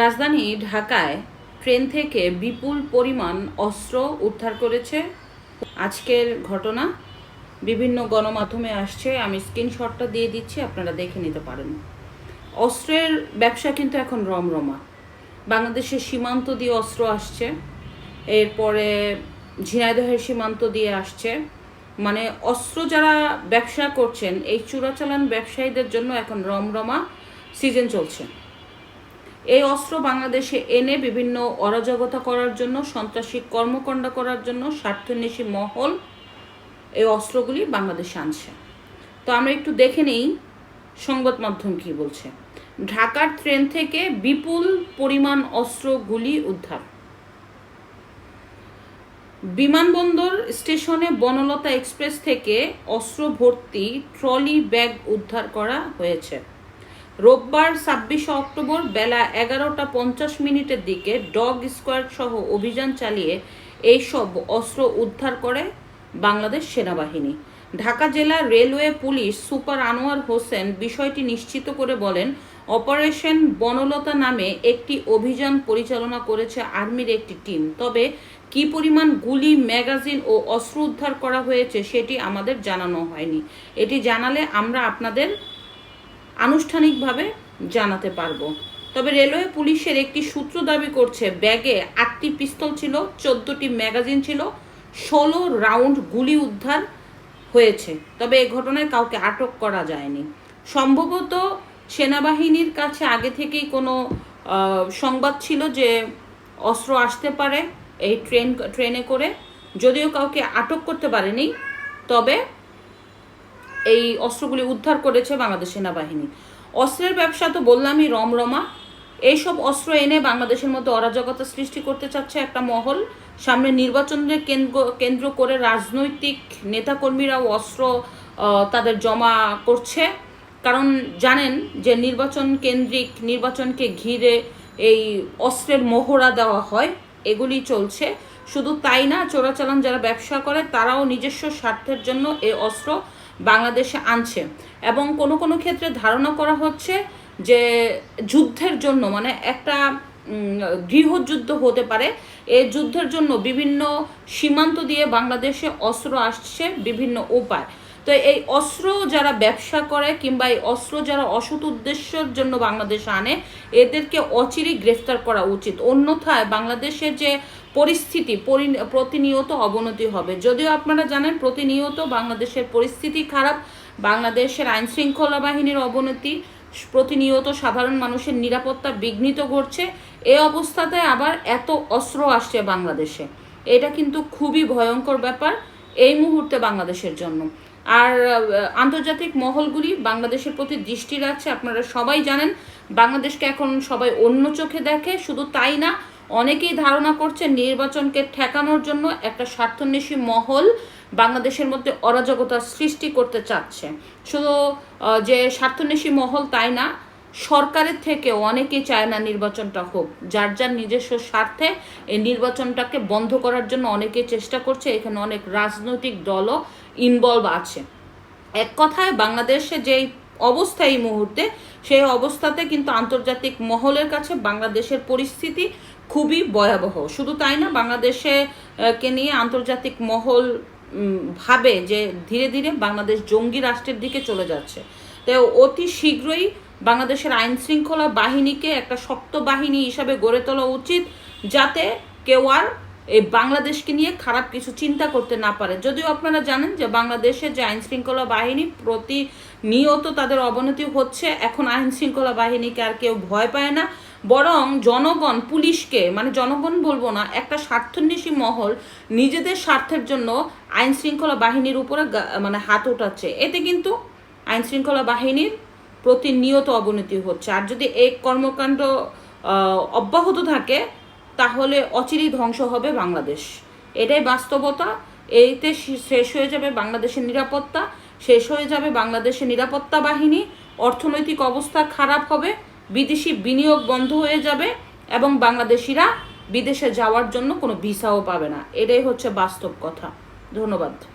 রাজধানী ঢাকায় ট্রেন থেকে বিপুল পরিমাণ অস্ত্র উদ্ধার করেছে। আজকের ঘটনা, বিভিন্ন গণমাধ্যমে আসছে, আমি স্ক্রিনশটটা দিয়ে দিচ্ছি, আপনারা দেখে নিতে পারেন। অস্ত্রের ব্যবসা কিন্তু এখন রমরমা। বাংলাদেশের সীমান্ত দিয়ে অস্ত্র আসছে, এরপরে ঝিনাইদহের সীমান্ত দিয়ে আসছে। মানে অস্ত্র যারা ব্যবসা করছেন, এই চোরাচালান ব্যবসায়ীদের জন্য এখন রমরমা সিজন চলছে। এই অস্ত্র বাংলাদেশে এনে বিভিন্ন অরাজকতা করার জন্য, সন্ত্রাসী কর্মকাণ্ড করার জন্য স্বার্থন্বেষী মহল এই অস্ত্রগুলি বাংলাদেশে আনছে। তো আমরা একটু দেখে নেই সংবাদ মাধ্যম কি বলছে। ঢাকার ট্রেন থেকে বিপুল পরিমাণ অস্ত্রগুলি উদ্ধার। বিমানবন্দর স্টেশনে বনলতা এক্সপ্রেস থেকে অস্ত্র ভর্তি ট্রলি ব্যাগ উদ্ধার করা হয়েছে। রোববার ছাব্বিশে অক্টোবর বেলা এগারোটা পঞ্চাশ মিনিটের দিকে ডগ স্কোয়াড সহ অভিযান চালিয়ে এইসব অস্ত্র উদ্ধার করে বাংলাদেশ সেনাবাহিনী। ঢাকা জেলা railway police super Anwar Hossain বিষয়টি নিশ্চিত করে বলেন, অপারেশন বনলতা নামে একটি অভিযান পরিচালনা করেছে আর্মির একটি টিম। তবে কি পরিমাণ গুলি, ম্যাগাজিন ও অস্ত্র উদ্ধার করা হয়েছে সেটি আমাদের জানানো হয়নি। এটি জানালে আমরা আপনাদের আনুষ্ঠানিকভাবে জানাতে পারব। তবে রেলওয়ে পুলিশের একটি সূত্র দাবি করছে, ব্যাগে আটটি পিস্তল ছিল, চোদ্দটি ম্যাগাজিন ছিল, ষোলো রাউন্ড গুলি উদ্ধার হয়েছে। তবে এ ঘটনায় কাউকে আটক করা যায়নি। সম্ভবত সেনাবাহিনীর কাছে আগে থেকেই কোনো সংবাদ ছিল যে অস্ত্র আসতে পারে এই ট্রেন, ট্রেনে করে। যদিও কাউকে আটক করতে পারেনি, তবে এই অস্ত্রগুলি উদ্ধার করেছে বাংলাদেশ সেনাবাহিনী। অস্ত্রের ব্যবসা তো বললামই, রমরমা। এইসব অস্ত্র এনে বাংলাদেশের মধ্যে অরাজকতা সৃষ্টি করতে চাচ্ছে একটা মহল। সামনে নির্বাচনের কেন্দ্র কেন্দ্র করে রাজনৈতিক নেতাকর্মীরাও অস্ত্র তাদের জমা করছে। কারণ জানেন যে নির্বাচন কেন্দ্রিক নির্বাচনকে ঘিরে এই অস্ত্রের মোহরা দেওয়া হয়, এগুলি চলছে। শুধু তাই না, চোরাচালান যারা ব্যবসা করে, তারাও নিজস্ব স্বার্থের জন্য এই অস্ত্র বাংলাদেশে আনছে। এবং কোনো কোনো ক্ষেত্রে ধারণা করা হচ্ছে যে যুদ্ধের জন্য মানে একটা গৃহযুদ্ধ হতে পারে এই যুদ্ধের জন্য বিভিন্ন সীমান্ত দিয়ে বাংলাদেশে অস্ত্র আসছে বিভিন্ন উপায়। তো এই অস্ত্র যারা ব্যবসা করে কিংবা এই অস্ত্র যারা অসৎ উদ্দেশ্যের জন্য বাংলাদেশে আনে, এদেরকে অচিরেই গ্রেফতার করা উচিত। অন্যথায় বাংলাদেশে যে পরিস্থিতি, পরি- প্রতিনিয়ত অবনতি হবে। যদিও আপনারা জানেন প্রতিনিয়ত বাংলাদেশের পরিস্থিতি খারাপ, বাংলাদেশের আইন শৃঙ্খলা বাহিনীর অবনতি, প্রতিনিয়ত সাধারণ মানুষের নিরাপত্তা বিঘ্নিত ঘটছে। এ অবস্থাতে আবার এত অস্ত্র আসছে বাংলাদেশে। এটা কিন্তু খুবই ভয়ঙ্কর ব্যাপার এই মুহূর্তে বাংলাদেশের জন্য। আর আন্তর্জাতিক মহলগুলি বাংলাদেশের প্রতি দৃষ্টি রাখছে। আপনারা সবাই জানেন বাংলাদেশকে এখন সবাই অন্য চোখে দেখে। শুধু তাই না অনেকেই ধারণা করছে নির্বাচনকে ঠেকানোর জন্য একটা স্বার্থন্বেষী মহল বাংলাদেশের মধ্যে অরাজকতা সৃষ্টি করতে চাচ্ছে। শুধু যে স্বার্থন্বেষী মহল তাই না, সরকারের থেকে অনেকেই চায় না নির্বাচনটা হোক। যার যার নিজস্ব স্বার্থে এই নির্বাচনটাকে বন্ধ করার জন্য অনেকেই চেষ্টা করছে, এখানে অনেক রাজনৈতিক দলও ইনভলভ আছে। এক কথায়, বাংলাদেশে যেই অবস্থা এই মুহূর্তে, সেই অবস্থাতে কিন্তু আন্তর্জাতিক মহলের কাছে বাংলাদেশের পরিস্থিতি খুবই ভয়াবহ। শুধু তাই না, বাংলাদেশে কে নিয়ে আন্তর্জাতিক মহল ভাবে যে ধীরে ধীরে বাংলাদেশ জঙ্গি রাষ্ট্রের দিকে চলে যাচ্ছে। তো অতি শীঘ্রই বাংলাদেশের আইন শৃঙ্খলা বাহিনীকে একটা শক্ত বাহিনী হিসাবে গড়ে তোলা উচিত, যাতে কেউ আর এই বাংলাদেশকে নিয়ে খারাপ কিছু চিন্তা করতে না পারে। যদিও আপনারা জানেন যে বাংলাদেশের যে আইন শৃঙ্খলা বাহিনী প্রতিনিয়ত তাদের অবনতি হচ্ছে, এখন আইন শৃঙ্খলা বাহিনীকে আর কেউ ভয় পায় না। বরং জনগণ, পুলিশকে মানে জনগণ বলব না, একটা স্বার্থন্বেষী মহল নিজেদের স্বার্থের জন্য আইন শৃঙ্খলা বাহিনীর উপরে মানে হাত ওঠাচ্ছে এতে কিন্তু আইন শৃঙ্খলা বাহিনীর প্রতিনিয়ত অবনতি হচ্ছে। আর যদি এই কর্মকাণ্ড অব্যাহত থাকে, তাহলে অচিরেই ধ্বংস হবে বাংলাদেশ। এটাই বাস্তবতা। এইতে শেষ হয়ে যাবে বাংলাদেশের নিরাপত্তা। শেষ হয়ে যাবে বাংলাদেশের নিরাপত্তা বাহিনী। অর্থনৈতিক অবস্থা খারাপ হবে। বিদেশি বিনিয়োগ বন্ধ হয়ে যাবে এবং বাংলাদেশিরা বিদেশে যাওয়ার জন্য কোনো ভিসাও পাবে না। এটাই হচ্ছে বাস্তব কথা। ধন্যবাদ।